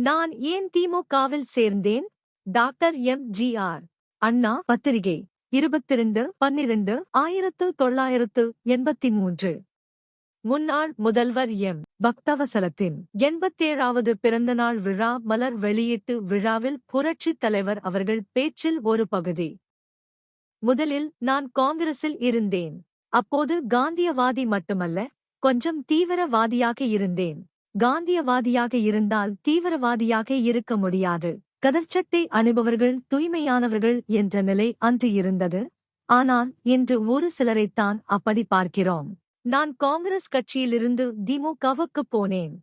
நான் ஏன் திமுகவில் சேர்ந்தேன்? Doctor M. G. R. Anna பத்திரிகை இருபத்திரண்டு பன்னிரண்டு ஆயிரத்து தொள்ளாயிரத்து எண்பத்தி மூன்று முன்னாள் முதல்வர் எம். பக்தவசலத்தின் எண்பத்தேழாவது பிறந்தநாள் விழா மலர் வெளியீட்டு விழாவில் புரட்சித் தலைவர் அவர்கள் பேச்சில் ஒரு பகுதி. முதலில் நான் காங்கிரஸில் இருந்தேன். அப்போது காந்தியவாதி மட்டுமல்ல கொஞ்சம் தீவிரவாதியாக இருந்தேன். காந்தியவாதியாக இருந்தால் தீவிரவாதியாக இருக்க முடியாது. கதர்ச்சட்டை அணிபவர்கள் தூய்மையானவர்கள் என்ற நிலை அன்று இருந்தது. ஆனால் இன்று ஒரு சிலரைத்தான் அப்படி பார்க்கிறோம். நான் காங்கிரஸ் கட்சியிலிருந்து திமுகவுக்கு போனேன்.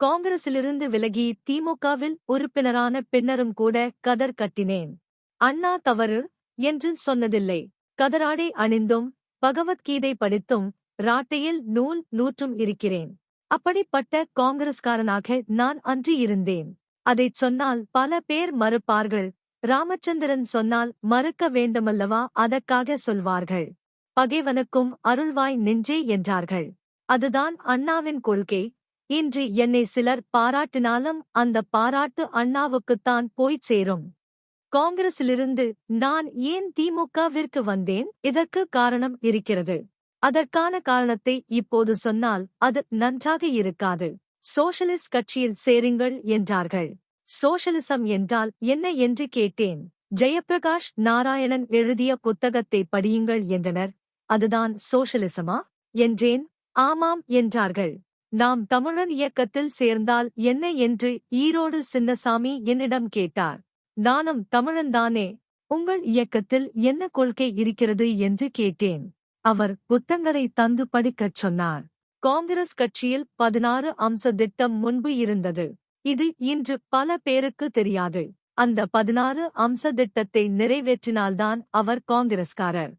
காங்கிரசிலிருந்து விலகி திமுகவில் உறுப்பினரான பின்னரும் கூட கதர் கட்டினேன். அண்ணா தவறு என்று சொன்னதில்லை. கதராடை அணிந்தும் பகவத்கீதை படித்தும் ராட்டையில் நூல் நூற்றும் இருக்கிறேன். அப்படிப்பட்ட காங்கிரஸ்காரனாக நான் அன்று இருந்தேன். அதைச் சொன்னால் பல பேர் மறுப்பார்கள். ராமச்சந்திரன் சொன்னால் மறுக்க வேண்டுமல்லவா அதற்காக சொல்வார்கள். பகைவனுக்கும் அருள்வாய் நெஞ்சே என்றார்கள். அதுதான் அண்ணாவின் கொள்கை. இன்று என்னை சிலர் பாராட்டினாலும் அந்த பாராட்டு அண்ணாவுக்குத்தான் போய்ச் சேரும். காங்கிரசிலிருந்து நான் ஏன் திமுகவிற்கு வந்தேன்? இதற்கு காரணம் இருக்கிறது. அதற்கான காரணத்தை இப்போது சொன்னால் அது நன்றாக இருக்காது. சோஷலிஸ்ட் கட்சியில் சேருங்கள் என்றார்கள். சோஷலிசம் என்றால் என்ன என்று கேட்டேன். ஜெயப்பிரகாஷ் நாராயணன் எழுதிய புத்தகத்தை படியுங்கள் என்றனர். அதுதான் சோஷலிசமா? என்றேன். ஆமாம் என்றார்கள். நாம் தமிழன் இயக்கத்தில் சேர்ந்தால் என்ன என்று ஈரோடு சின்னசாமி என்னிடம் கேட்டார். நானும் தமிழன்தானே. உங்கள் இயக்கத்தில் என்ன கொள்கை இருக்கிறது என்று கேட்டேன். அவர் புத்தங்களை தந்து படிக்கச் சொன்னார். காங்கிரஸ் கட்சியில் பதினாறு அம்ச திட்டம் முன்பு இருந்தது. இது இன்று பல பேருக்கு தெரியாது. அந்த பதினாறு அம்ச திட்டத்தை நிறைவேற்றினால்தான் அவர் காங்கிரஸ்காரர்.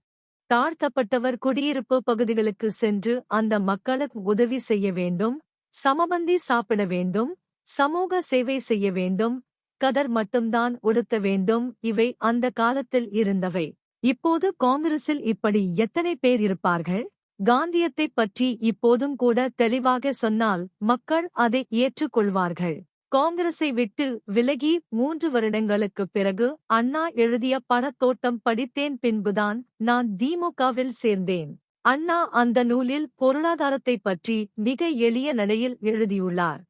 தாழ்த்தப்பட்டவர் குடியிருப்பு பகுதிகளுக்கு சென்று அந்த மக்களுக்கு உதவி செய்ய வேண்டும் சமபந்தி சாப்பிட வேண்டும் சமூக சேவை செய்ய வேண்டும் கதர் மட்டும்தான் உடுத்த வேண்டும் இவை அந்த காலத்தில் இருந்தவை. இப்போது காங்கிரஸில் இப்படி எத்தனை பேர் இருப்பார்கள்? காந்தியத்தைப் பற்றி இப்போதும் கூட தெளிவாக சொன்னால் மக்கள் அதை ஏற்றுக்கொள்வார்கள். காங்கிரஸை விட்டு விலகி மூன்று வருடங்களுக்குப் பிறகு அண்ணா எழுதிய படத்தோட்டம் படித்தேன் பின்புதான் நான் திமுகவில் சேர்ந்தேன். அண்ணா அந்த நூலில் பொருளாதாரத்தைப் பற்றி மிக எளிய நடையில் எழுதியுள்ளார்.